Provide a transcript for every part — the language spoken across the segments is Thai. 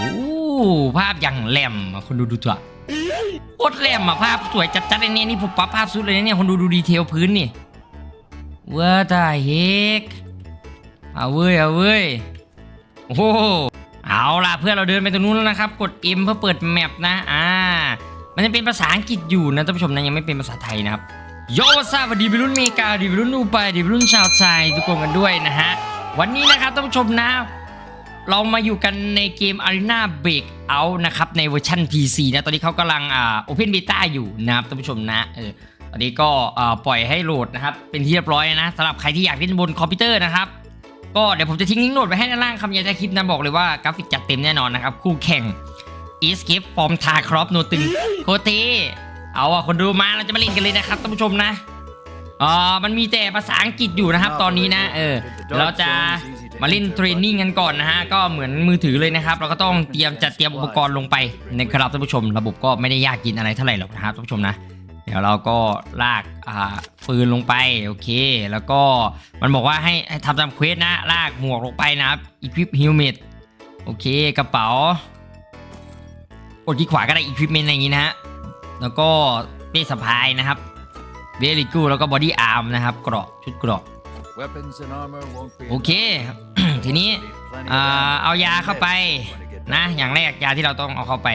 อ้ภาพอย่างแหลมอะคนดูดูตัวโคตรแหลมอะภาพสวยจัดๆเลยเนี่ยนี่ผมปรับภาพสุดเลยเนี่ยคนดูดูดีเทลพื้นนี่ว่าตาเฮกเอาเว้ยเอาเว้ยโอ้โหเอาล่ะเพื่อนเราเดินไปตรงนู้นแล้วนะครับ กด M เพื่อเปิดแมปนะอ่ามันจะเป็นภาษาอังกฤษอยู่นะท่านผู้ชมนะยังไม่เป็นภาษาไทยนะครับโยวัสวัสดีวัยรุ่นเมกาดีวัยรุ่นอูไปดีวัยรุ่นชาวไทยทุกคนกันด้วยนะฮะวันนี้นะครับท่านผู้ชมนะ เรามาอยู่กันในเกม Arena Breakout นะครับในเวอร์ชัน PC นะ ตอนนี้เขากำลังอ่า Open Beta อยู่นะครับท่านผู้ชมนะเออตอนนี้ก็อ่าปล่อยให้โหลดนะครับ เป็นที่เรียบร้อยนะสำหรับใครที่อยากเล่นบนคอมพิวเตอร์นะครับ ก็เดี๋ยวผมจะทิ้งลิงก์โหลดไว้ให้ด้านล่างคำยายใจคลิปนะบอกเลยว่ากราฟิกจัดเต็มแน่นอนนะครับ คู่แข่ง Escape from Tarkov โนตึงโคเตเอาอะคนดูมาเราจะมาเล่นกันเลยนะครับท่านผู้ชมนะอ่ามันมีแต่ภาษาอังกฤษอยู่นะครับ ตอนนี้นะ เออเราจะ มาเล่นเทรนนิ่งกันก่อนนะฮะก็เหมือนมือถือเลยนะครับ เราก็ต้องเตรียมจัดเตรียมอุปกรณ์ลงไปนะครับท่านผู้ชม ระบบก็ไม่ได้ยากกินอะไรเท่าไหร่หรอกนะครับท่านผู้ชมนะเดี๋ยวเราก็ลากอ่าปืนลงไปโอเค แล้วก็มันบอกว่าให้ให้ทำตามเควสนะ ลากหมวกลงไปนะครับ equip helmet โอเคกระเป๋ากดที่ขวาก็ได้ equipment อะไรอย่างนี้นะฮะแล้วก็เป้สะพายนะครับเบลิกูแล้วก็บอดี้อาร์มนะครับเกราะชุดเกราะ โอเค ทีนี้อ่าเอายาเข้าไปนะ อย่างแรกยาที่เราต้องเอาเข้าไป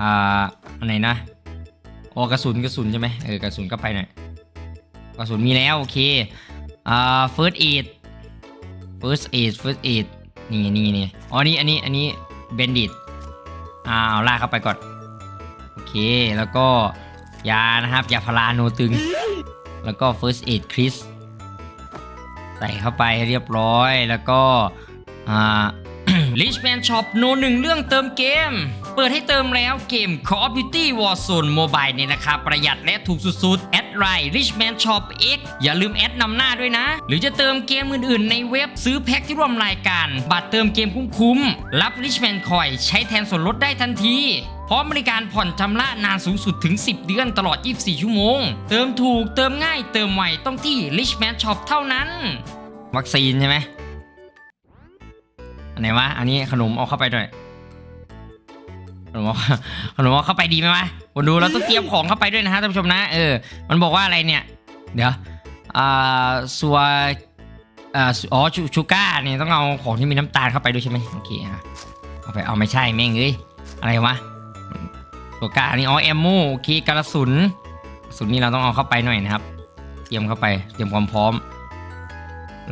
อ่าอันไหนนะโอ้กระสุนกระสุนใช่ไหมเออกระสุนก็ไปหน่อยกระสุนมีแล้วโอเคอ่า first aid first aid first aid นี่นี่นี่อ๋อนี่อันนี้อันนี้เบนดิตอ้าวลากเข้าไปก่อนโอเคแล้วก็ยานะครับยาพาราโนตึง แล้วก็ first aid Chris ใส่เข้าไปให้เรียบร้อยแล้วก็ อ่า Richman Shop โนหนึ่งเรื่องเติมเกม เปิดให้เติมแล้วเกม Call of Duty Warzone Mobile เนี่ยนะครับ ประหยัดและถูกสุดๆ แอดไลน์ Richman Shop X อย่าลืมแอดนำหน้าด้วยนะ หรือจะเติมเกมอื่นๆ ในเว็บซื้อแพ็คที่ร่วมรายการ บัตรเติมเกมคุ้มๆ รับ Richman Coin ใช้แทนส่วนลดได้ทันทีพร้อมบริการผ่อนชำระนานสูงสุดถึง 10 เดือนตลอด 24 ชั่วโมง เติมถูกเติมง่ายเติมไวต้องที่ Richman Shop เท่านั้น วัคซีนใช่ไหมอันไหนวะ อันนี้ขนมเอาเข้าไปหน่อย ขนมเอาขนมเอาเข้าไปดีไหมวะคนดูเราต้องเตรียมของเข้าไปด้วยนะฮะท่านผู้ชมนะ เออ มันบอกว่าอะไรเนี่ย เดี๋ยว อ่าสัวอ่าอ๋อชูชูก้าเนี่ยต้องเอาของที่มีน้ำตาลเข้าไปด้วยใช่ไหมโอเคอะเอาไปเอาไม่ใช่แม่งเอ้ยอะไรวะตัวก้านนี้อ๋อแอมโมโอเคกระสุนกระสุนนี่เราต้องเอาเข้าไปหน่อยนะครับ เตรียมเข้าไปเตรียมความพร้อม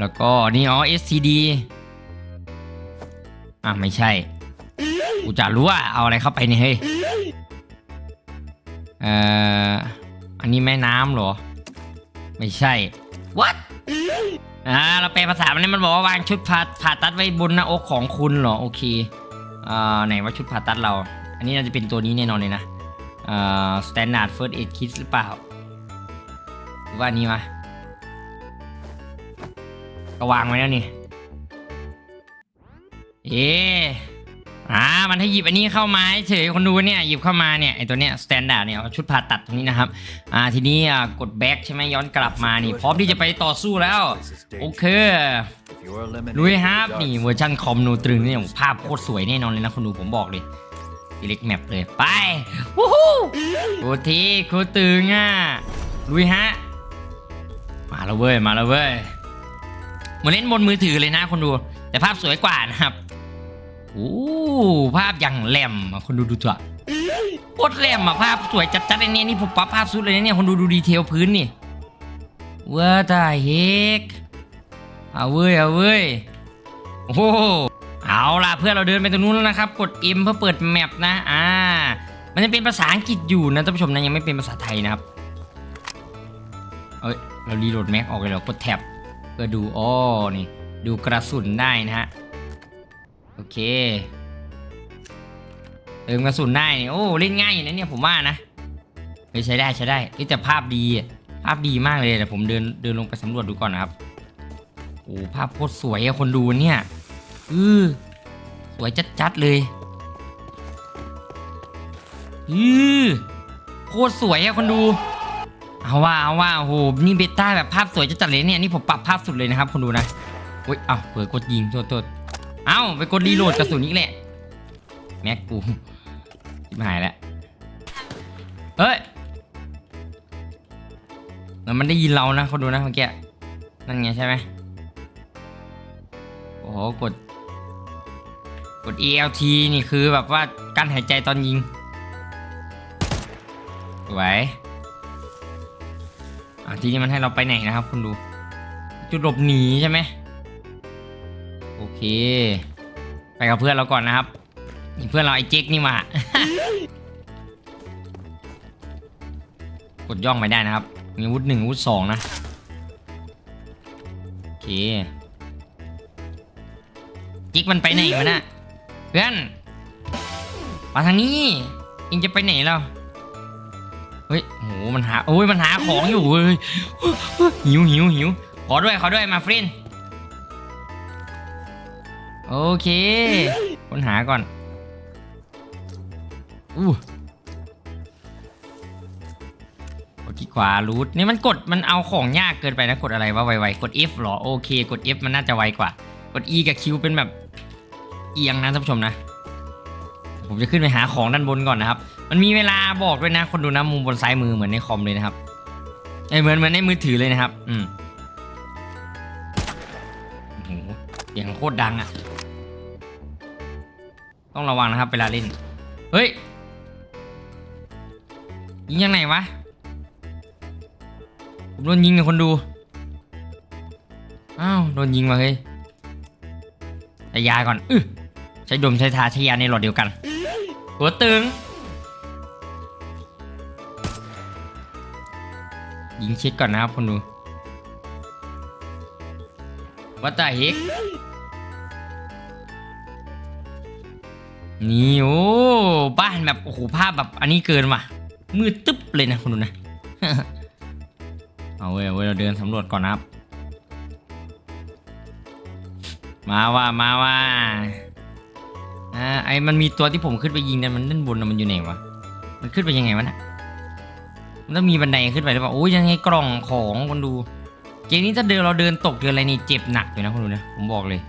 แล้วก็นี่อ๋อ SCD อะไม่ใช่ กูจะรู้ว่าเอาอะไรเข้าไปนี่เฮ้ยเอ่ออันนี้แม่น้ำเหรอ ไม่ใช่ what อ่าเราแปลภาษามันนี่มันบอกว่าวางชุดผ่าผ่าตัดไว้บนหน้าอกของคุณเหรอโอเคอ่าไหนว่าชุดผ่าตัดเรา อันนี้น่าจะเป็นตัวนี้แน่นอนเลยนะอ่า standard first aid kit หรือเปล่าหรือว่าอันนี้วะก็วางไว้แล้วนี่เอ๊ะ อ่ามันให้หยิบอันนี้เข้ามาเฉยคนดูเนี่ยหยิบเข้ามาเนี่ยไอตัวเนี้ยสแตนดาร์ดเนี่ยชุดผ่าตัดตรงนี้นะครับอ่าทีนี้อ่ากดแบ็กใช่ไหมย้อนกลับมานี่พร้อมที่จะไปต่อสู้แล้วโอเคลุยครับนี่เวอร์ชันคอมนูตรึงเนี่ยภาพโคตรสวยแน่นอนเลยนะคนดูผมบอกเลยดีเล็กแมปเลยไปวู้ฮู้โคตรทีโคตรตึงอะลุยฮะมาแล้วเว้ยมาแล้วเว้ยเหมือนเล่นบนมือถือเลยนะคนดูแต่ภาพสวยกว่านะครับ โอ้ภาพอย่างแหลมอะคนดูดูเถอะโคตรแหลมอะภาพสวยจัดๆเลยเนี่ยนี่ผมปรับภาพสุดเลยนะเนี่ยคนดูดูดีเทลพื้นนี่ว่าตาเฮกเอาเว้ยเอาเว้ยโอ้เอาล่ะเพื่อนเราเดินไปตรงนู้นแล้วนะครับ กด M เพื่อเปิดแมปนะอ่ามันจะเป็นภาษาอังกฤษอยู่นะท่านผู้ชมนะยังไม่เป็นภาษาไทยนะครับเอ้ยเรารีโหลดแม็กออกเลยเหรอกดแท็บเพื่อดูอ้อนี่ดูกระสุนได้นะฮะ โอเคเติมกระสุนได้โอ้เล่นง่ายอยู่นะเนี่ยผมว่านะเฮ้ยใช้ได้ใช้ได้เฮ้ยแต่ภาพดีภาพดีมากเลยแต่ผมเดินเดินลงไปสำรวจดูก่อนนะครับโอ้ภาพโคตรสวยอะคนดูเนี่ยอือสวยจัดๆเลยอือโคตรสวยอะคนดูเอาว่าเอาว่าโอ้โหนี่เบต้าแบบภาพสวยจัดๆเลยเนี่ยนี่ผมปรับภาพสุดเลยนะครับคนดูนะอุ้ยเอ้าเผื่อกดยิงโทษโทษ เอ้าไปกดรีโหลดกระสุนอีกแหละ แม็กกูหายแล้วเอ้ยแล้วมันได้ยินเรานะคนดูนะเมื่อกี้นั่นไงใช่ไหมโอ้โหกด กด ELT นี่คือแบบว่าการหายใจตอนยิงสวอะทีนี้มันให้เราไปไหนนะครับคุณดู จุดหลบหนีใช่ไหม เคไปกับเพื่อนเราก่อนนะครับนี่เพื่อนเราไอ้เจ๊กนี่มา กดย่องไปได้นะครับ มีวุธหนึ่งวุธสองนะโอเคจิกมันไปไหนวะน่ะเพื่อนมาทางนี้เองจะไปไหนแล้วเฮ้ยโหมันหาโอ้ยมันหาของอยู่เว้ยหิวหิวหิวขอด้วยขอด้วยมาฟริน โอเค ค้นหาก่อน อู้กดที่ขวารูทนี่มันกดมันเอาของยากเกินไปนะ กดอะไรวะไวๆ กด F เหรอ โอเค กด F มันน่าจะไวกว่า กด E กับ Q เป็นแบบ เอียงนะท่านผู้ชมนะ ผมจะขึ้นไปหาของด้านบนก่อนนะครับ มันมีเวลาบอกด้วยนะ คนดูนะมุมบนซ้ายมือเหมือนในคอมเลยนะครับเอ้เหมือนเหมือนในมือถือเลยนะครับ อืมโอ้โหเสียงโคตรดังอะ่ะ ต้องระวังนะครับเวลาเล่น เฮ้ย ยิงยังไงวะ ผมโดนยิงกับคนดู อ้าว โดนยิงมาเฮ้ยใช้ยาก่อนอือใช้ดมใช้ทาใช้ยาในหลอดเดียวกัน หัวตึง ยิงชิดก่อนนะครับคนดูวัดตาเฮก นี่โอ้บ้านแบบโอ้โหภาพแบบอันนี้เกินว่ะมืดตึ๊บเลยนะคนดูนะเอาเว้ยเอาเว้ยเราเดินสำรวจก่อนนะครับ มาว่ามาว่าอ่าไอ้มันมีตัวที่ผมขึ้นไปยิงเนี่ยมันด้านบนนะมันอยู่ไหนวะมันขึ้นไปยังไงวะน่ะมันต้องมีบันไดขึ้นไปหรือเปล่าโอ้ยยังไงกล่องของคนดู เกมนี้ถ้าเดินเราเดินตกเดินอะไรนี่เจ็บหนักอยู่นะคนดูนะผมบอกเลย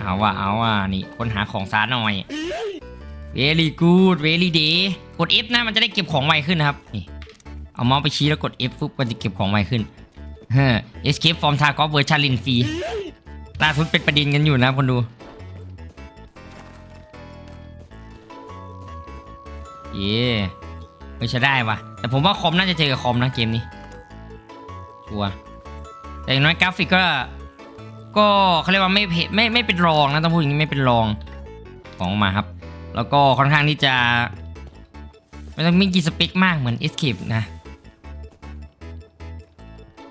เอาว่ะเอาว่ะนี่ค้นหาของซาหน่อย very good very day กด F นะมันจะได้เก็บของไวขึ้นนะครับนี่เอาเมาส์ไปชี้แล้วกด F ปุ๊บมันจะเก็บของไวขึ้นเฮ้อ escape from tarkov version ลินฟรีล่าสุดเป็นประเด็นกันอยู่นะคนดูเย่ไม่ใช่ได้วะแต่ผมว่าคอมน่าจะเจอกับคอมนะเกมนี้ชัวร์แต่อย่างน้อยกราฟิกก็ ก็เขาเรียกว่าไม่เพไม่ไม่เป็นรองนะต้องพูดอย่างนี้ไม่เป็นรองของมาครับ แล้วก็ค่อนข้างที่จะไม่ต้องมีกี่สเปคมากเหมือน Escape นะ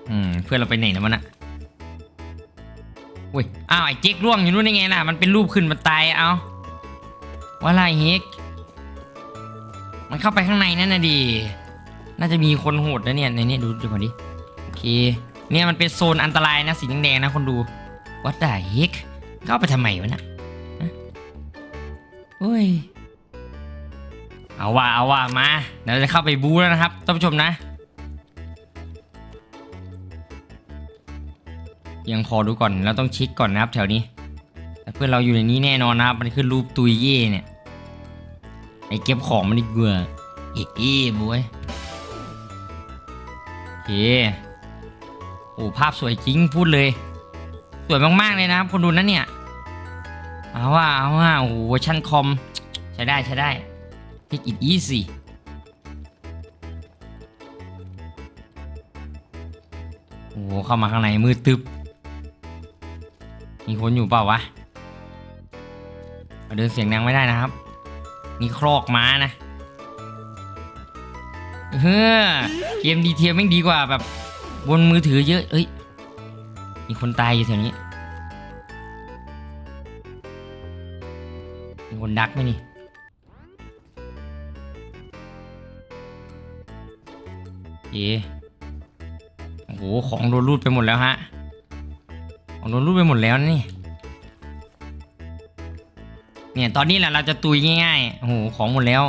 อืมเพื่อนเราไปไหนนะมันอะอุ้ยอ้าวไอ้เจ๊กร่วงอยู่นู่นได้ไงล่ะมันเป็นรูปขึ้นมาตายเอาว่าไรเฮกมันเข้าไปข้างในนั่นนะดีน่าจะมีคนโหดนะเนี่ยในนี้ดูดูก่อนดิโอเคเนี่ยมันเป็นโซนอันตรายนะสีแดงๆนะคนดู วัดได้เฮกเข้าไปทำไมวะนะฮะโอ้ย เอาว่าเอาว่ามา เดี๋ยวเราจะเข้าไปบูแล้วนะครับท่านผู้ชมนะ ยังขอดูก่อนเราต้องเช็คก่อนนะครับแถวนี้ แต่เพื่อนเราอยู่ในนี้แน่นอนนะครับ มันคือรูปตุยเย่เนี่ย ไอเก็บของมันดีกว่าเอ๊ะเอ๊ะบวยโอเคโอ้ภาพสวยจริงพูดเลย สวยมากๆเลยนะครับคนดูนะเนี่ย เอาว่าเอาว่าโอ้โหเวอร์ชันคอม ใช้ได้ใช้ได้ Take it easy โอ้โหเข้ามาข้างในมืดตึบ มีคนอยู่เปล่าวะมาเดินเสียงดังไม่ได้นะครับมีครอกม้านะเฮ้อเกมดีเทลไม่งดีกว่าแบบ บนมือถือเยอะ เอ้ย มีคนตายอยู่แถวนี้ มีคนดักไหมนี่เอโอ้โห ของโดนรูดไปหมดแล้วฮะ ของโดนรูดไปหมดแล้วนี่ เนี่ยตอนนี้แหละเราจะตุยง่ายๆ โอ้โห ของหมดแล้ว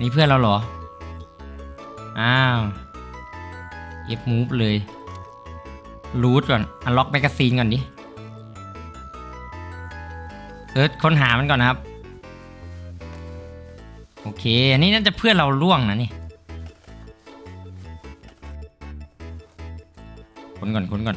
นี่เพื่อนเราเหรอ อ้าวเอฟมูฟเลย รูทก่อนอันล็อกแมกกาซีนก่อนดิเออค้นหามันก่อนนะครับ โอเค อันนี้น่าจะเพื่อนเราล่วงนะนี่ค้นก่อนค้นก่อน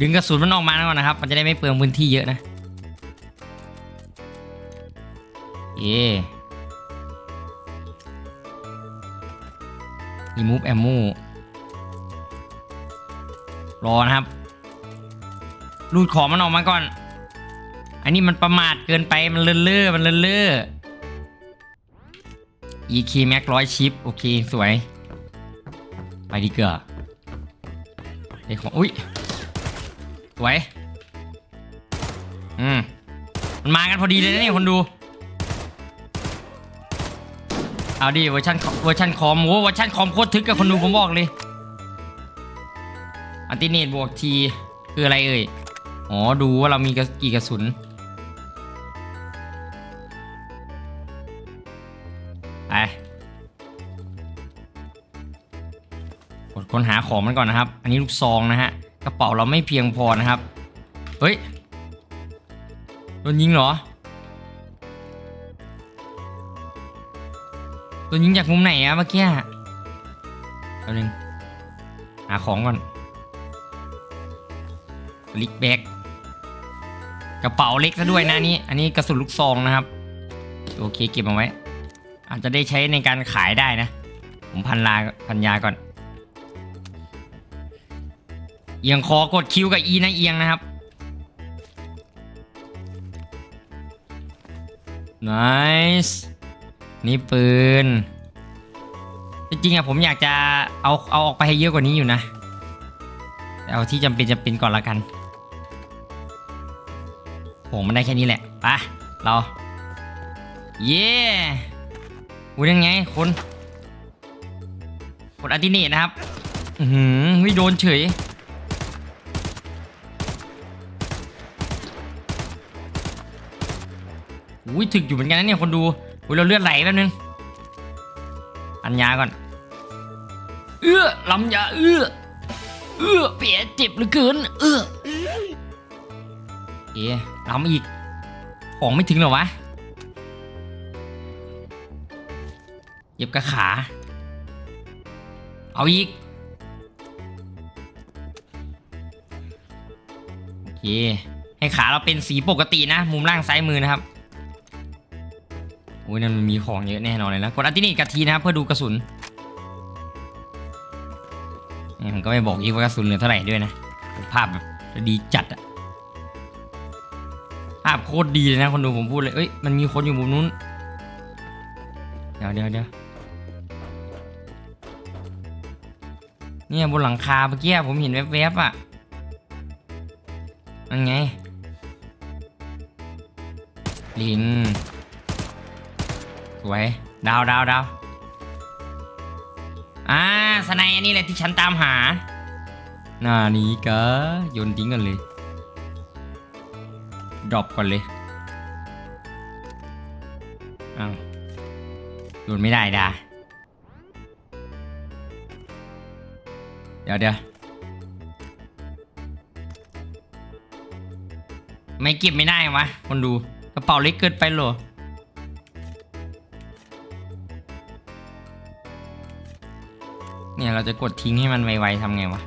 ดึงกระสุนมันออกมาก่อนนะครับ มันจะได้ไม่เปลืองพื้นที่เยอะนะเย่ remove ammo รอนะครับ รูดของมันออกมาก่อน อันนี้มันประมาทเกินไป มันเลื่อนเล่อมันเลื่อนเล่อ EK Max ร้อยชิป โอเค สวย ไปดีเกว่าไอ้ของ อุ้ย สวย อืม มันมากันพอดีเลยนะเนี่ยคนดู เอาดิเวอร์ชันเวอร์ชันคอมโอ้เวอร์ชันคอมโคตรทึกกับคนดูผมบอกเลย อันติเนตบวกทีคืออะไรเอ่ย อ๋อ ดูว่าเรามีกระกี่กระสุนไปกดค้นหาของมันก่อนนะครับ อันนี้ลูกซองนะฮะก ระเป๋าเราไม่เพียงพอนะครับ เฮ้ย โดนยิงเหรอ โดนยิงจากมุมไหนอะเมื่อกี้อะแป๊บนึง หาของก่อนลิกแบกกระเป๋าเล็กซะด้วยนะนี่ อันนี้กระสุนลูกซองนะครับ โอเคเก็บเอาไว้ อาจจะได้ใช้ในการขายได้นะ ผมพันลาพันยาก่อน เอียงคอกดคิวกับอีนะเอียงนะครับ nice นี่ปืน จริงๆอะผมอยากจะเอาเอาออกไปให้เยอะกว่านี้อยู่นะ เอาที่จำเป็นจำเป็นก่อนละกันผมมันได้แค่นี้แหละไปเรา เย้อุ้ยยังไงคนกดอัติเนตนะครับ อือหือไม่โดนเฉย อุ้ยถึกอยู่เหมือนกันนะเนี่ยคนดูอุ้ยเราเลือดไหลแป๊บนึงอัญญาก่อน เอื้อลำยาเอื้อเอื้อเปียเจ็บเหลือเกิน เอื้อเอ๊ะลำอีกของไม่ถึงหรอวะเย็บกระขา เอาอีก โอเค ให้ขาเราเป็นสีปกตินะ มุมล่างซ้ายมือนะครับ อ้ยนั่นมันมีของเยอะแน่นอนเลยนะกดอัลติเนตกะทีนะครับเพื่อดูกระสุนนี่ผมก็ไม่บอกอีกว่ากระสุนเหลือเท่าไหร่ด้วยนะ ภาพแบบดีจัดอะภาพโคตรดีเลยนะคนดูผมพูดเลยเอ้ยมันมีคนอยู่มุมนู้น เดี๋ยวเดี๋ยวเดี๋ยวเนี่ยบนหลังคาเมื่อกี้ผมเห็นแวบๆอะนั่นไงลิง วย ดาวดาวดาวอ่าสไนอันนี้แหละที่ฉันตามหา หน้านี้กะโยนทิ้งกันเลย ดรอปก่อนเลยอ้าวโยนไม่ได้ดาเดี๋ยวเดี๋ยวไม่เก็บไม่ได้วะคนดูกระเป๋าเล็กเกินไปหรอ เนี่ยเราจะกดทิ้งให้มันไวๆทำไงวะ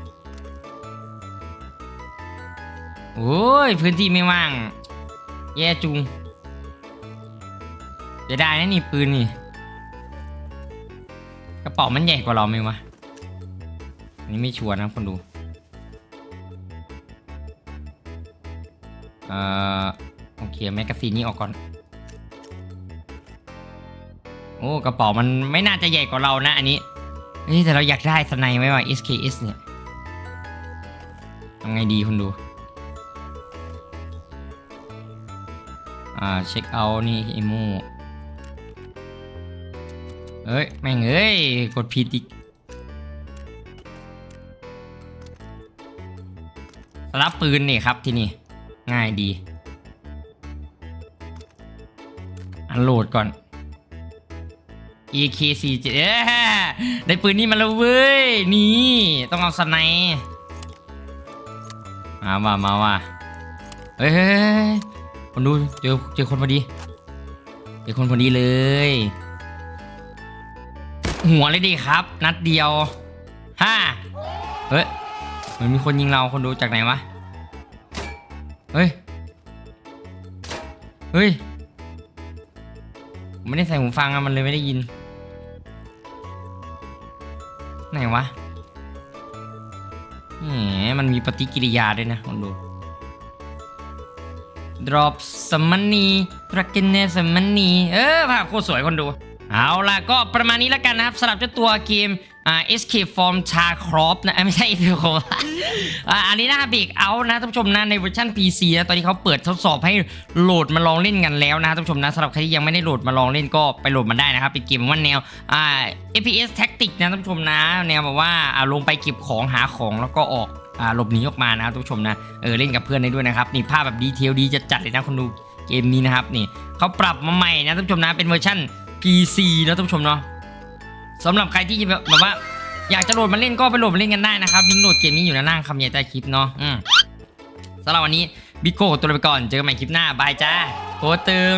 โอ้ยพื้นที่ไม่ว่าง แย่จุงจะได้นะนี่ปืนนี่กระเป๋ามันใหญ่กว่าเราไหมวะอันนี้ไม่ชัวร์นะคนดูเอ่อโอเคแมกกาซีนนี้ออกก่อนโอ้กระเป๋ามันไม่น่าจะใหญ่กว่าเรานะอันนี้ เฮ้ยแต่เราอยากได้สไนไว้ว่ะ SKS เนี่ยทำไงดีคนดู อ่า เช็คเอานี่เอโมเอ้ย แม่งเอ้ย กดผิดอีกรับปืนนี่ครับที่นี่ ง่ายดี อันโหลดก่อน EK47 เอ้ยได้ปืนนี่มาแล้วเว้ย นี่ ต้องเอาสไนมาว่ามาว่าเฮ้ยคนดูเจอเจอคนพอดี เจอคนพอดีเลย หัวเลยดิครับ นัดเดียวห้าเฮ้ยเหมือนมีคนยิงเราคนดูจากไหนวะ เฮ้ย เฮ้ยไม่ได้ใส่หูฟังอะมันเลยไม่ได้ยิน ไหนวะแหมมันมีปฏิกิริยาด้วยนะลองดู drop some money p r a k e n e some money เออภาพโคตรสวยคนดู เอาล่ะก็ประมาณนี้แล้วกันนะครับสำหรับเจ้าตัวเกม อ่า Escape from Tarkov นะไม่ใช่ Escape from อ่าอันนี้นะบรกเอานะท่านผู้ชมนะในเวอร์ชัน PC นะตอนนี้เขาเปิดทดสอบให้โหลดมาลองเล่นกันแล้วนะท่านผู้ชมนะสำหรับใครที่ยังไม่ได้โหลดมาลองเล่นก็ไปโหลดมาได้นะครับเป็นเกมว่าแนวอ่า FPS Tactic นะท่านผู้ชมนะแนวแบบว่าอ่าลงไปเก็บของหาของแล้วก็ออกอ่าหลบหนีออกมานะท่านผู้ชมนะเออเล่นกับเพื่อนได้ด้วยนะครับนี่ภาพแบบดีเทลดีจะจัดเลยนะคนดูเกมนี้นะครับนี่เขาปรับมาใหม่นะท่านผู้ชมนะเป็นเวอร์ชัน PC นะท่านผู้ชมเนาะ สำหรับใครที่แบบว่าอยากจะโหลดมาเล่นก็ไปโหลดมาเล่นกันได้นะครับลิงก์โหลดเกมนี้อยู่ในนล่างคำใหญ่ใต้คลิปเนาะอืมสำหรับวันนี้บิ๊กโก้ตัวลาไปก่อนเจอกันใหม่คลิปหน้าบายจ้าโคตรตึง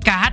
ด